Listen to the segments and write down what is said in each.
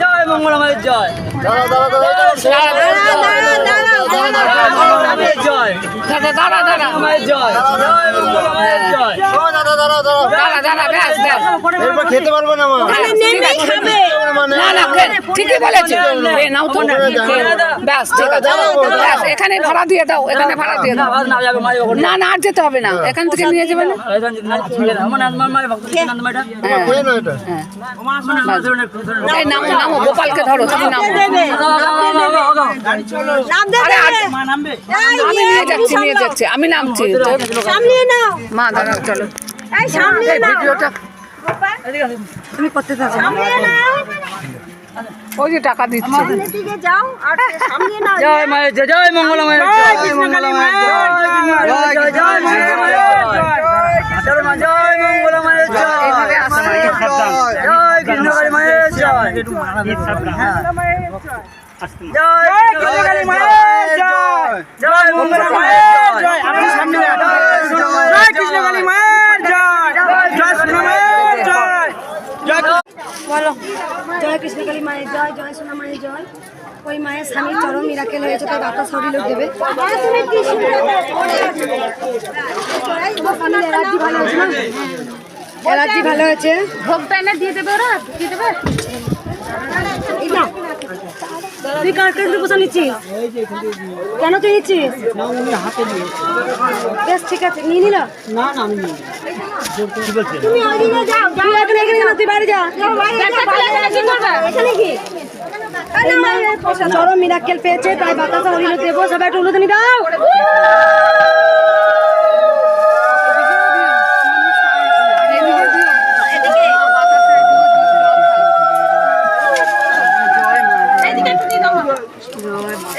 জয় দাঁড়া মায়ের জয় খেতে পারব না না ঠিকই বলেছে নাও তো ব্যাস ঠিক আছে ব্যাস এখানে ভাড়া দিয়ে দাও এখানে ভাড়া দিয়ে দাও না না আর যেতে হবে না এখান থেকে নিয়ে যাবে না আমার আমার মায়ের ভক্ত নন্দ মায়ের খেয়ে না এটা এই নামো নামো গোপালকে ধরো তুমি নামো আমি নিয়ে যাচ্ছি নিয়ে যাচ্ছি আমি নামছি। মা দাঁড়াও চলো। ভিডিওটা তুমি করতে থাকো ওই যে টাকা দিচ্ছে। জয় মায়ের জয় জয় মঙ্গলমায়ের জয় মঙ্গলমায়ের জয় জয় জয় মঙ্গলমায়ের জয় জয় মা জয় জয় জয় জয়। জয়। কৃষ্ণকালী মায়ের জয় জয়। মঙ্গলমায়ের জয় আপনি সামনে জয় কৃষ্ণকালী মায়ের জয়। জয়। বলো। জয় কৃষ্ণকালী মায়ের জয় জয় সোনা মায়ের জয়। ওই মায়ের স্বামীর চরম মিরাকেল হয়েছে তাই বাতাস হরিল দেবে। অ্যালার্জি ভালো হয়েছে না? অ্যালার্জি ভোগটা এনে দিয়ে দেবে ওরা দিয়ে দেবে। না তুই কার কাছ থেকে নিচ্ছিস? কেন তুই নিচ্ছিস? বেশ ঠিক আছে নিয়ে নিল? তুমি না যাও তুই এখানে এখানে না তুই বাইরে যা। এখানে কি? চরম মিরাক্কেল পেয়েছে তাই বাতাসা হরিণ দেবো সবাই একটু উলুদনি দাও।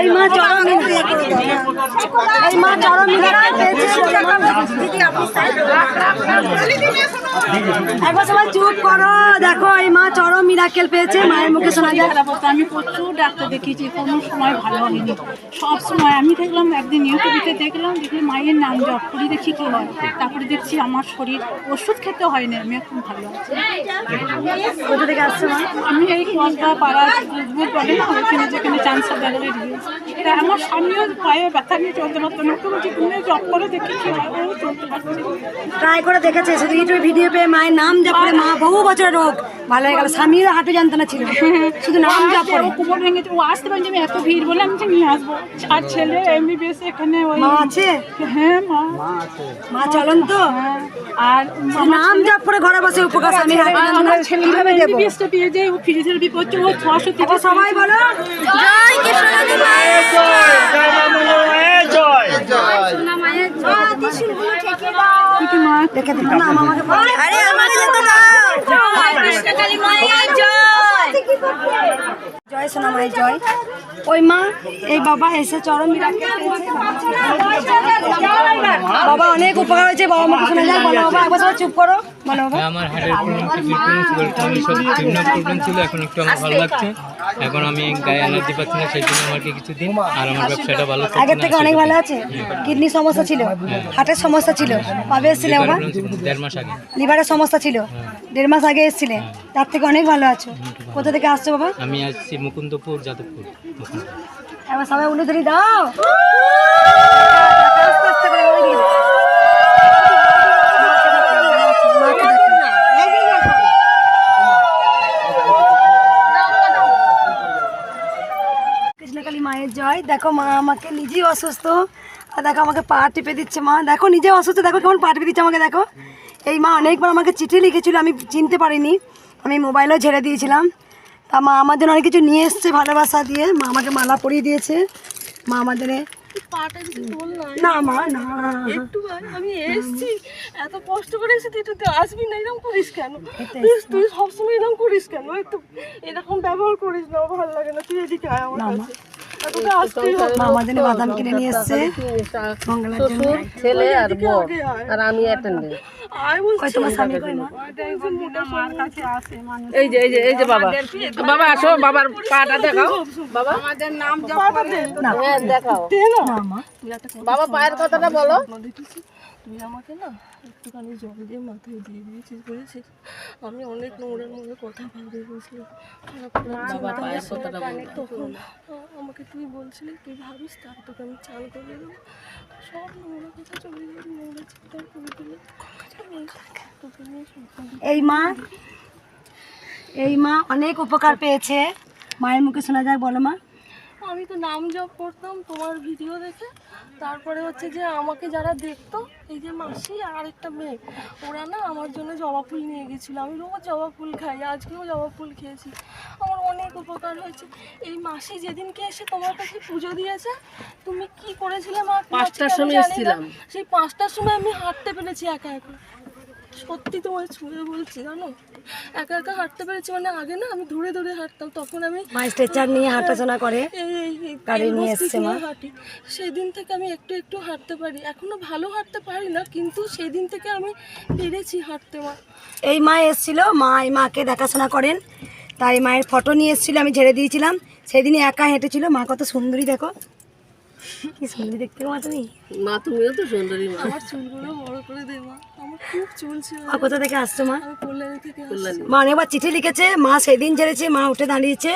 এই মা চরম এই মা চরম মিরাক্কেল একবার সবাই চুপ করো দেখো এই মা চরম মিরাক্কেল পেয়েছে মায়ের মুখে শোনা যায়। আমি প্রচুর ডাক্তার দেখিয়েছি কোনো সময় ভালো হয়নি। সব সময় আমি দেখলাম একদিন ইউটিউবিতে দেখলাম দেখি মায়ের নাম জপ করি দেখি কি হয়। তারপরে দেখছি আমার শরীর ওষুধ খেতে হয় না আমি এখন ভালো আছি। কোথা থেকে আসছে আমি এই কসবা পাড়া বলে যেখানে চান্স ব্যাপারে তা আমার সামনেও পায়ে ব্যথা নিয়ে চলতে পারতো না। তো বলছি তুমি জব করে দেখেছি ট্রাই করে দেখেছে শুধু ইউটিউবে ভিডিও পেয়ে মায়ের নাম জপ করে মা, বহু বছর রোগ। ভালো হয়ে গেল। স্বামীরও হাঁটু যন্ত্রণা ছিল। শুধু নাম কোমর ভেঙেছে ও আসতে পারছে আমি এত ভিড় বলে আমি যে নিয়ে আসব। আর ছেলে এমবিবিএস এখানে ওই মা আছে? হ্যাঁ মা। মা চলন তো হ্যাঁ, আর নাম জপ করে ঘরে বসে উপকার স্বামীর হাঁটু যন্ত্রণা। ছেলে যায়। ও ফিজিওথেরাপি করছে ও ছশো এবার সবাই বলো। জয় জয় মা। মঙ্গলমায়ের জয়। সোনা মায়ের জয়। ত্রিশূলগুলো ঠেকে দাও। কি মা। দেখে দিন না আমাকে আরে আমাকে যেতে দাও জয় কৃষ্ণকালী মায়ের জয় জয়। ওই মা এই বাবা এসে চরম বাবা অনেক উপকার হয়েছে। বাবা মুখে শোনা বলো বাবা একবার সবাই চুপ করো। বলো বাবা। আমার হার্টের প্রবলেম কিডনির প্রবলেম সুগার প্রবলেম সব বিভিন্ন প্রবলেম ছিল এখন একটু আমার ভালো লাগছে। এখন আমি গায়ে এনার্জি পাচ্ছি না সেই জন্য আমাকে কিছু আর আমার ব্যবসাটা ভালো চলছে আগের থেকে অনেক ভালো আছে। কিডনির সমস্যা ছিল হার্টের সমস্যা ছিল। কবে এসেছিলে বাবা? দেড় মাস আগে। লিভারের সমস্যা ছিল। দেড় মাস আগে এসেছিলে। তার থেকে অনেক ভালো আছো। কোথা থেকে আসছো বাবা? আমি আসছি মুকুন্দপুর যাদবপুর। এবার সবাই উলুধরি দাও। মায়ের জয়। দেখো মা আমাকে নিজেই অসুস্থ। আর দেখো আমাকে পা টিপে দিচ্ছে মা। দেখো নিজে অসুস্থ। দেখো কেমন পা টিপে দিচ্ছে আমাকে, দেখো। এই মা অনেকবার আমাকে চিঠি লিখেছিল, আমি চিনতে পারিনি। আমি মোবাইলও ঝেড়ে দিয়েছিলাম। তা মা আমার জন্য অনেক কিছু নিয়ে এসছে ভালোবাসা দিয়ে। মা আমাকে মালা পরিয়ে দিয়েছে। মা আমাদের না। মা না। একটু আমি এসেছি। এত কষ্ট করে এসেছি তুই তো আসবি না এরকম করিস কেন? তুই তুই সবসময় এরকম করিস কেন? একটু এরকম ব্যবহার করিস না ভালো লাগে না। তুই এদিকে আয় আমার কাছে। তোকে আসতেই হবে। মা আমার বাদাম কিনে নিয়ে এসছে। ছেলে আর আর আমি অ্যাটেন্ডেন্ট এই যে এই যে এই যে বাবা। বাবা আসো বাবার পাটা দেখাও। বাবা। আমাদের নাম হ্যাঁ দেখাও। বাবা পায়ের কথাটা বলো। তুমি আমাকে না একটুখানি জল দিয়ে মাথায় দিয়ে দিয়েছিস বুঝেছিস? আমি অনেক নোংরার মধ্যে কথা ভাবতে বসলাম। তখন আমাকে তুই বলছিলি তুই ভাবিস তার তোকে আমি চান করে দেবো? সব নোংরা কথা চলে গেলে নোংরা চিন্তা করে দিলে এই মা এই মা অনেক উপকার পেয়েছে। মায়ের মুখে শোনা যায় বলো মা। আমি তো নাম জপ করতাম তোমার ভিডিও দেখে। তারপরে হচ্ছে যে আমাকে যারা দেখতো এই যে মাসি আর একটা মেয়ে ওরা না আমার জন্য জবা ফুল নিয়ে গেছিল। আমি রোজ জবা ফুল খাই আজকেও জবা ফুল খেয়েছি। আমার অনেক উপকার হয়েছে। এই মাসি যেদিনকে এসে তোমার কাছে পুজো দিয়েছে তুমি কি করেছিলে মা? পাঁচটার সময় এসেছিলাম। সেই পাঁচটার সময় আমি হাঁটতে পেরেছি একা একা। সত্যি তোমার ছুঁয়ে বলছি জানো? একা একা হাঁটতে পেরেছি মানে আগে না আমি ধরে ধরে হাঁটতাম তখন আমি মা স্ট্রেচার নিয়ে হাঁটাচলা করে গাড়ি নিয়ে এসছে মা। হাঁটি। সেদিন থেকে আমি একটু একটু হাঁটতে পারি এখনও ভালো হাঁটতে পারি না কিন্তু সেদিন থেকে আমি পেরেছি হাঁটতে মা। এই মা এসেছিল মা এই মাকে দেখাশোনা করেন তাই মায়ের ফটো নিয়ে এসেছিল আমি ঝেড়ে দিয়েছিলাম সেদিনই একা হেঁটেছিল মা কত সুন্দরী দেখো। কি সুন্দরী দেখতে মা তুমি? মা তুমিও তো সুন্দরী মা। আমার চুলগুলো বড় করে দে মা। আমার খুব চুল ছিল। মা কোথা থেকে আসছো মা? কল্যাণী থেকে মা অনেকবার চিঠি লিখেছে। মা সেদিন ঝেড়েছে মা উঠে দাঁড়িয়েছে।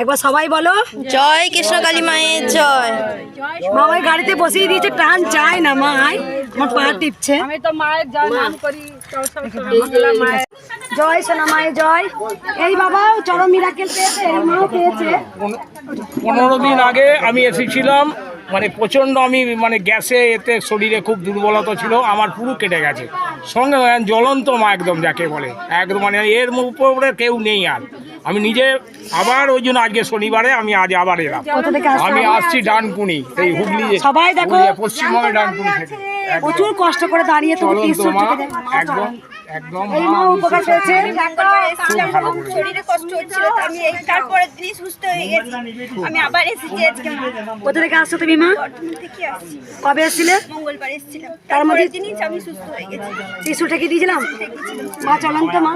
একবার সবাই বলো। জয় কৃষ্ণকালী মায়ের জয়। মা ওই গাড়িতে বসিয়ে দিয়েছে টান চায় না মা আয়। আমার পা টিপছে। আমি তো মায়ের জয় নাম করি জয় সোনা মায়ের জয়। এই বাবা চরম মিরাকেল পেয়েছে এই মাও পেয়েছে। পনেরো দিন আগে আমি এসেছিলাম মানে প্রচণ্ড আমি মানে গ্যাসে এতে শরীরে খুব দুর্বলতা ছিল, আমার পুরো কেটে গেছে। সঙ্গে মানে জ্বলন্ত মা একদম, যাকে বলে। একদম মানে এর উপরে কেউ নেই আর। আমি নিজে আবার ওই জন্য আজকে শনিবারে আমি আজ আবার এলাম। কোথা থেকে আসছো? আমি আসছি ডানকুনি এই হুগলি সবাই দেখো। হুগলি, পশ্চিমবঙ্গের ডানকুনি থেকে। প্রচুর কষ্ট করে দাঁড়িয়ে তুমি চলন্ত ত্রিশুল মা টিপে দেয়। একদম একদম মা মা উপকার পেয়েছে। খুব ভালো করে। শরীরে কষ্ট হচ্ছিল তো আমি এই তারপরের দিনই সুস্থ হয়ে গেছি। আমি আবার এসেছি আজকে কোথা থেকে আসছো তুমি মা? থেকে আসছি। কবে এসেছিলে? মঙ্গলবার এসেছিলাম। তার মধ্যে দিনই আমি সুস্থ হয়ে গেছি। ত্রিশুল ঠেকে দিয়েছিলাম? মা চলন্ত মা।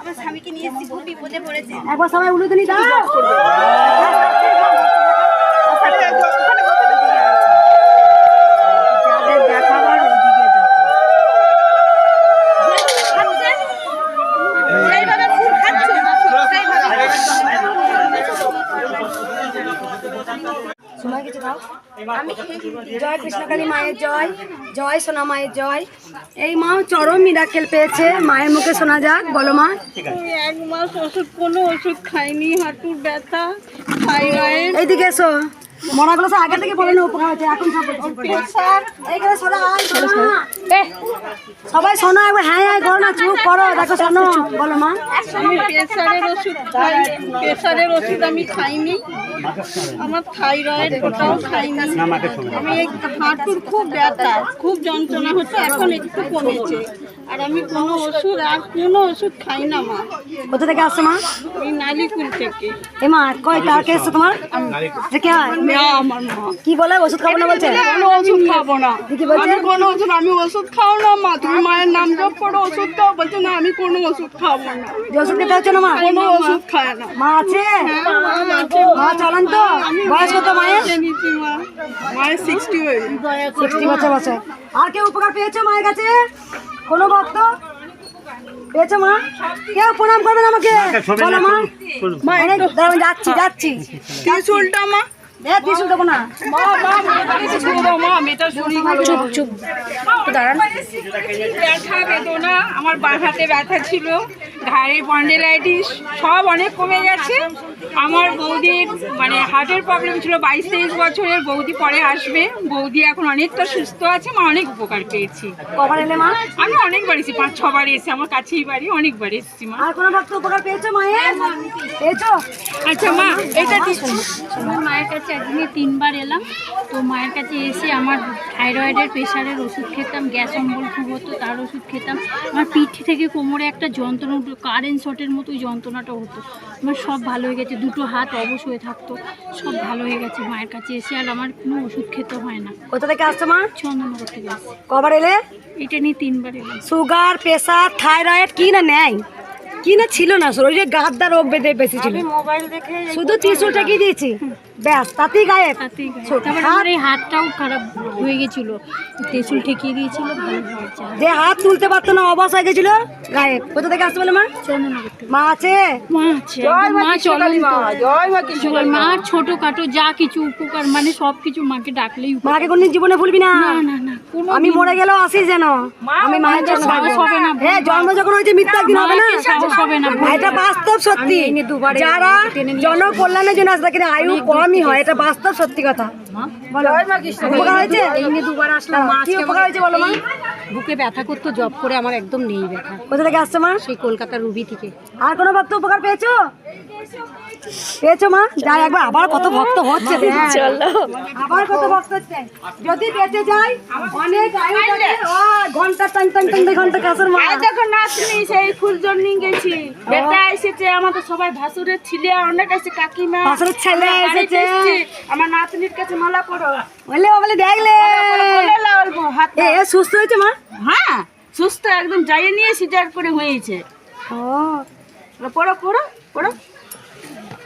আমার স্বামীকে নিয়ে এসেছি খুব বিপদে পড়েছে। একবার সবাই উলুদনি দাও। সময় কিছু দাও। জয় কৃষ্ণকালী মায়ের জয় জয় সোনা মায়ের জয়। এই মাও চরম মিরাকেল পেয়েছে মায়ের মুখে শোনা যাক বলো মা। এক মাস ওষুধ কোনো ওষুধ খাইনি হাঁটুর ব্যথা এদিকে এইদিকে এসো। মরাগুলো সব আগে থেকে বলে না উপকার হচ্ছে এখন সব এইখানে শোনো সবাই শোনো একবার হ্যাঁ হ্যাঁ করো না চুপ করো দেখো শোনো বলো মা। আমি প্রেশারের ওষুধ খাই প্রেশারের ওষুধ আমি খাইনি। আমার থাইরয়েড ওটাও খাইনি। আমি হাঁটুর খুব ব্যথা খুব যন্ত্রণা হচ্ছে এখন একটু কমেছে। আর আমি কোনো ওষুধ আর কোনো ওষুধ খাই না মা। কোথা থেকে আসছো মা? এই নালিকুল থেকে। এ মা কই কার কে এসছো তোমার? যে কে আমার মা। কি বলে? ওষুধ খাব না বলছে? কোনো ওষুধ খাব না। কি বলছে? আমি কোনো ওষুধ আমি ওষুধ খাও না মা। তুমি মায়ের নাম জপ করো ওষুধ খাও। বলছে না আমি কোনো ওষুধ খাব না। যে ওষুধ খেতে হচ্ছে না মা? কোনো ওষুধ খায় না। মা আছে? মা চলেন তো। বয়স কত মায়ের? মায়ের সিক্সটি হয়ে সিক্সটি বছর বছর। আর কেউ উপকার পেয়েছ মায়ের কাছে? কোনো ভক্ত? পেয়েছ মা? কেউ প্রণাম করবেন আমাকে? বলো মা। মা আমি যাচ্ছি যাচ্ছি। ত্রিশুলটা মা? এ ত্রিশুল দেবো না চুপ চুপ দাঁড়ান। ব্যথা বেদনা আমার বাঁ হাতে ব্যথা ছিল ঘাড়ে পন্ডেলাইটিস সব অনেক কমে গেছে। আমার বৌদির মানে হার্টের প্রবলেম ছিল বাইশ তেইশ বছরের বৌদি পরে আসবে। বৌদি এখন অনেকটা সুস্থ আছে মা অনেক উপকার পেয়েছি। কবার এলে মা? আমি অনেকবার এসেছি পাঁচ ছবার এসেছি আমার কাছেই বাড়ি অনেকবার এসেছি মা। আর কোনো ভক্ত উপকার পেয়েছ মায়ের? পেয়েছ। আচ্ছা মা এটা দিচ্ছি আমার মায়ের কাছে একদিনে তিনবার এলাম তো মায়ের কাছে এসে আমার থাইরয়েডের প্রেশারের ওষুধ খেতাম গ্যাস অম্বল খুব হতো তার ওষুধ খেতাম। আমার পিঠ থেকে কোমরে একটা যন্ত্রণা উঠতো কারেন্ট শটের মতোই যন্ত্রণাটা হতো। আমার সব ভালো হয়ে গেছে। দুটো হাত অবশ হয়ে থাকতো সব ভালো হয়ে গেছে মায়ের কাছে এসে আর আমার কোনো ওষুধ খেতে হয় না। কোথা থেকে আসছো মা? চন্দননগর থেকে কবার এলে? এটা নিয়ে তিনবার এলাম। সুগার প্রেশার থাইরয়েড কি না নেয় কি না ছিল না শরীরে গাদ্দা রোগ বেঁধে বেশি ছিল মোবাইল দেখে শুধু ত্রিশুলটা কি দিয়েছি? ব্যাস তাতেই গায়েব। ছোট তারপরে আমার এই হাতটাও খারাপ হয়ে গেছিল। ঠেকিয়ে দিয়েছিল যে হাত তুলতে পারতো না অবশ হয়ে গেছিল গায়েব। কোথা থেকে আসতে বলে মা? মা আছে? মা আছে। একদম মা চলন্ত। জয় মা আর ছোটখাটো যা কিছু উপকার মানে সব কিছু মাকে ডাকলেই মাকে কোনদিন জীবনে ভুলবি না। না না না আমি মরে গেলেও আসিস যেন। আমি মায়ের জন্য হবে না, হ্যাঁ জন্ম যখন হয়েছে মিথ্যা একদিন হবে না। হবে না, এটা বাস্তব সত্যি। যারা জনকল্যাণের জন্য আসলে কিন্তু আয়ু কমই হয় এটা বাস্তব সত্যি কথা। বলো। উপকার হয়েছে? দুবার আসলাম কি উপকার হয়েছে বলো মা? বুকে ব্যথা করতো জব করে আমার একদম নেই ব্যথা। কোথা থেকে আসছে মা? সেই কলকাতার রুবি থেকে। আর কোনো ভক্ত উপকার পেয়েছ? পেয়েছ মা? যাই একবার আবার কত ভক্ত হচ্ছে। চলো। আবার কত ভক্ত হচ্ছে। যদি বেঁচে যায় অনেক আয়ু থাকে, ঘণ্টা টান টান টান ঘণ্টা কাছের মা দেখো নাতনি সেই ফুলজন নিয়ে গেছি বেটা এসেছে আমাদের সবাই ভাসুরের ছিলে অনেক আছে কাকিমা ভাসুরের ছেলে এসেছে। আমার নাতনির কাছে মালা পড়ো। বলে বলে দেখলে এ সুস্থ হয়েছে মা? হ্যাঁ সুস্থ একদম যাইয়ে নিয়ে সিজার করে হয়েছে। ও। পড়ো পড়ো পড়ো।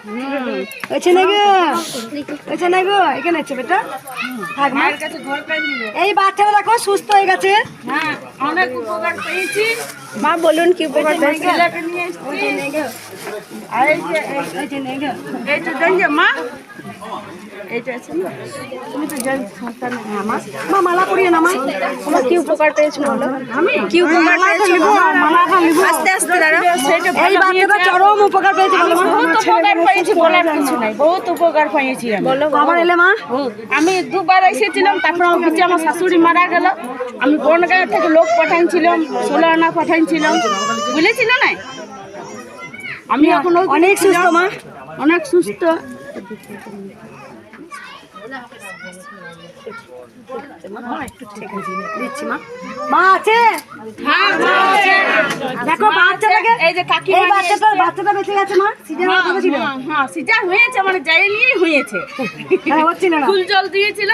হয়েছে না গো হয়েছে না গো, এখানে আছে বেটা। থাক মায়ের কাছে ঘর পেয়ে এই বাচ্চাটা দেখো সুস্থ হয়ে গেছে। হ্যাঁ অনেক উপকার পেয়েছি মা, বলুন কি উপকার ছেলেকে নিয়ে এসেছি এই যে, এই- এইটা দেন যে, মা। এইটা আছে। তুমি তো জান সন্তান হ্যাঁ মা মা মালা পরিয়ে না মা তোমার কি উপকার পেয়েছ বলো? আমি? কি উপকার পেয়েছ আস্তে আস্তে দাঁড়াও। এই বাচ্চাটা চরম উপকার পেয়েছে বলো বহুত উপকার পেয়েছি বলার কিছু নাই। বহুত উপকার পেয়েছি আমি। আবার এলে মা আমি দুবার এসেছিলাম তারপর আমার পিছিয়ে আমার শাশুড়ি মারা গেল। আমি বনগাঁ থেকে লোক পাঠাইছিলাম ষোলো আনা পাঠাইছিলাম। বুঝেছিল না? আমি এখন অনেক সুস্থ মা। অনেক সুস্থ। দেখো বাচ্চাটাকে এই যে কাকিমা এই নিয়ে বাচ্চাটা বাচ্চাটা বেঁচে গেছে মা? সিজন হ্যাঁ, কথা ছিল হ্যাঁ, হ্যাঁ সিজার হয়েছে মানে যাই নিয়েই হয়েছে। হ্যাঁ হচ্ছিল না ফুল জল দিয়েছিল।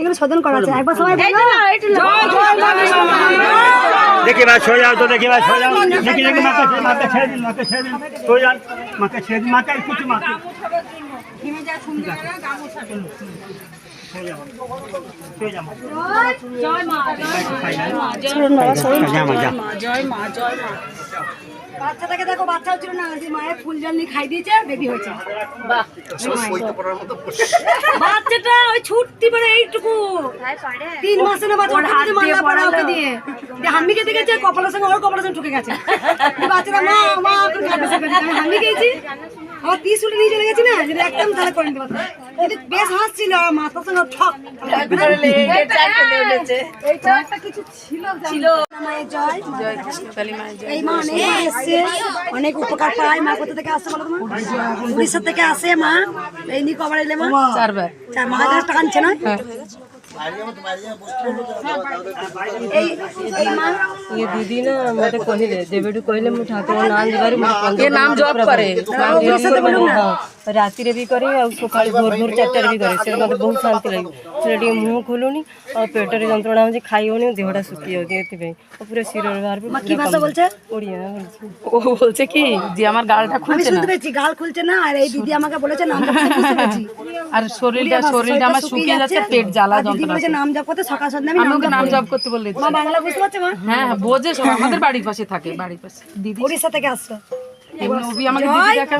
এগুলো শোধন করা আছে একবার সবাই বলো। দেখি। যাও তো দেখি যাও। দেখি দেখি মাকে মাকে ছেড়ে দিন মাকে ছেড়ে দিন। যান। মাকে ছেড়ে দিন মাকে কিছু মাকে। বাচ্চাটাকে দেখো বাচ্চা হচ্ছিল না যে মায়ের ফুল জল নিয়ে খাই দিয়েছে বেবি হয়েছে। বাচ্চাটা ওই ছুটতি মানে এইটুকু। তিন মাসের বাচ্চা ওর হাতে পড়া ওকে দিয়ে। হাম্মি খেতে গেছে কপালের সঙ্গে ওর কপালের সঙ্গে ঠুকে গেছে। বাচ্চাটা মা মা হাম্মি খেয়েছি। আমার তিস উঠে নিয়ে চলে গেছি না যদি একদম তাহলে করে নিতে পারতাম। কিন্তু বেশ হাসছিল আমার মাথার সঙ্গে ঠক। এই মা অনেক এসছে অনেক উপকার পায় মা কোথা থেকে আসছে বলো তো উড়িষ্যা থেকে আসে মা। এই নিয়ে কবার এলে মা? চারবার। চার মা হাজার টাকা আনছে না? মা ये दीदी ना मते कहले जेबेडू कहले मु ठाकुर नाम जबारी मु ये नाम जॉब करे राति रे भी करे और सकाळी भोर भोर चारटा रे भी करे से मते बहुत शांति लागे से टी मुंह खोलुनी और पेट रे যন্ত্রণা হচ্ছে খাই হনি দেহটা শুকিয়ে যাচ্ছে এতে ও পুরো শিরর বার মা কি ভাষা বলছে ওড়িয়া বলছে ও বলছে কি যে আমার গালটা আমি খুলছে না শুনতে পেয়েছি গাল খুলছে না আর এই দিদি আমাকে বলেছে নাম জপ করতে বুঝতে পেরেছি আর শরীরটা শরীরটা আমার শুকিয়ে যাচ্ছে পেট জ্বালা আর দিদি বলেছে নাম জপ করতে সকাল সন্ধ্যা আমি ওকে নাম। জপ করতে বলে মা বাংলা বুঝতে পারছে মা? হ্যাঁ হ্যাঁ বোঝে সব আমাদের বাড়ির পাশে থাকে বাড়ির পাশে। দিদি? উড়িষ্যা থেকে আসছো। ওবি আমাকে দিদি দেখা